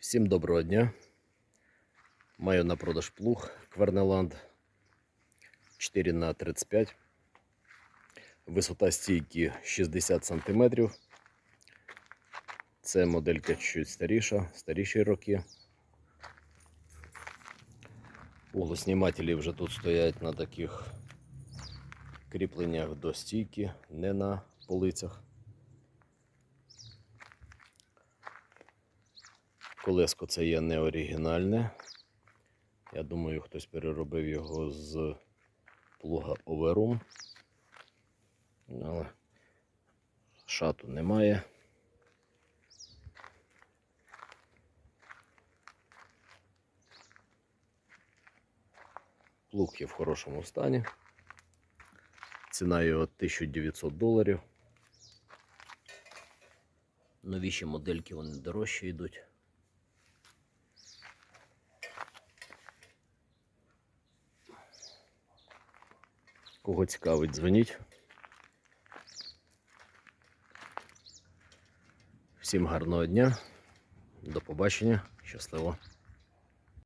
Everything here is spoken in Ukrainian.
Всім доброго дня. Маю на продаж плуг Квернеланд 4 на 35 Висота стійки 60 см. Це моделька чуть старіша, старіші роки. Углоснімателі вже тут стоять на таких кріпленнях до стійки, не на полицях. Колеско це є не оригінальне. Я думаю, хтось переробив його з плуга Overum. Але шату немає. Плуг є в хорошому стані. Ціна його 1900 доларів. Новіші модельки вони дорожчі йдуть. Кого цікавить, дзвоніть. Всім гарного дня. До побачення. Щасливо.